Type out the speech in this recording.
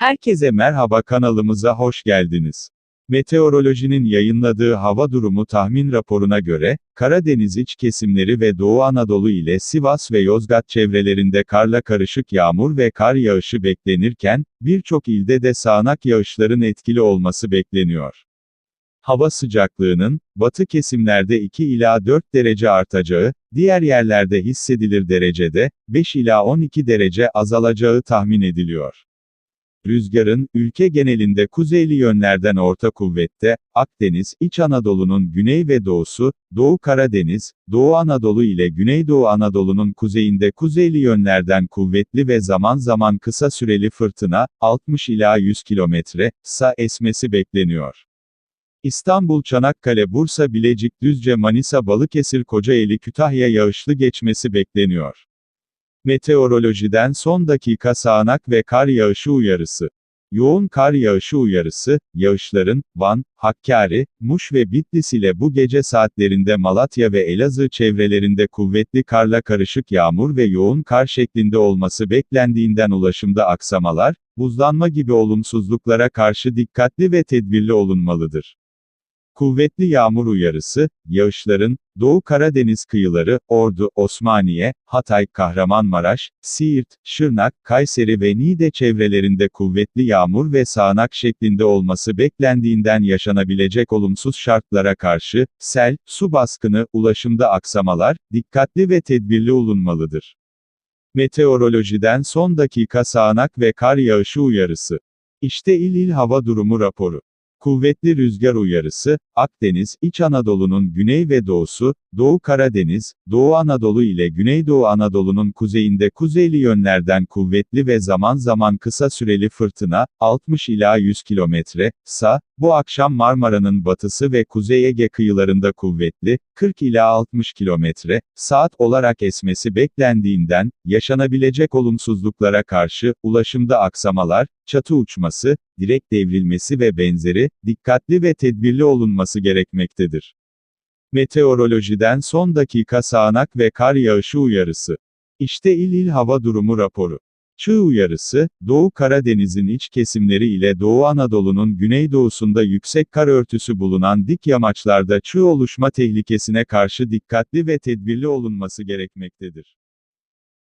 Herkese merhaba kanalımıza hoş geldiniz. Meteorolojinin yayınladığı hava durumu tahmin raporuna göre, Karadeniz iç kesimleri ve Doğu Anadolu ile Sivas ve Yozgat çevrelerinde karla karışık yağmur ve kar yağışı beklenirken, birçok ilde de sağanak yağışların etkili olması bekleniyor. Hava sıcaklığının, batı kesimlerde 2 ila 4 derece artacağı, diğer yerlerde hissedilir derecede, 5 ila 12 derece azalacağı tahmin ediliyor. Rüzgarın, ülke genelinde kuzeyli yönlerden orta kuvvette, Akdeniz, İç Anadolu'nun güney ve doğusu, Doğu Karadeniz, Doğu Anadolu ile Güneydoğu Anadolu'nun kuzeyinde kuzeyli yönlerden kuvvetli ve zaman zaman kısa süreli fırtına, 60 ila 100 kilometre, sa esmesi bekleniyor. İstanbul, Çanakkale, Bursa, Bilecik, Düzce, Manisa, Balıkesir, Kocaeli, Kütahya yağışlı geçmesi bekleniyor. Meteorolojiden son dakika sağanak ve kar yağışı uyarısı. Yoğun kar yağışı uyarısı, yağışların, Van, Hakkari, Muş ve Bitlis ile bu gece saatlerinde Malatya ve Elazığ çevrelerinde kuvvetli karla karışık yağmur ve yoğun kar şeklinde olması beklendiğinden ulaşımda aksamalar, buzlanma gibi olumsuzluklara karşı dikkatli ve tedbirli olunmalıdır. Kuvvetli yağmur uyarısı, yağışların, Doğu Karadeniz kıyıları, Ordu, Osmaniye, Hatay, Kahramanmaraş, Siirt, Şırnak, Kayseri ve Niğde çevrelerinde kuvvetli yağmur ve sağanak şeklinde olması beklendiğinden yaşanabilecek olumsuz şartlara karşı, sel, su baskını, ulaşımda aksamalar, dikkatli ve tedbirli olunmalıdır. Meteorolojiden son dakika sağanak ve kar yağışı uyarısı. İşte il il hava durumu raporu. Kuvvetli rüzgar uyarısı, Akdeniz, İç Anadolu'nun güney ve doğusu, Doğu Karadeniz, Doğu Anadolu ile Güneydoğu Anadolu'nun kuzeyinde kuzeyli yönlerden kuvvetli ve zaman zaman kısa süreli fırtına, 60 ila 100 kilometre, sa, bu akşam Marmara'nın batısı ve Kuzey Ege kıyılarında kuvvetli, 40 ila 60 kilometre, saat olarak esmesi beklendiğinden, yaşanabilecek olumsuzluklara karşı, ulaşımda aksamalar, çatı uçması, direk devrilmesi ve benzeri, dikkatli ve tedbirli olunması gerekmektedir. Meteorolojiden son dakika sağanak ve kar yağışı uyarısı. İşte il il hava durumu raporu. Çığ uyarısı, Doğu Karadeniz'in iç kesimleri ile Doğu Anadolu'nun güneydoğusunda yüksek kar örtüsü bulunan dik yamaçlarda çığ oluşma tehlikesine karşı dikkatli ve tedbirli olunması gerekmektedir.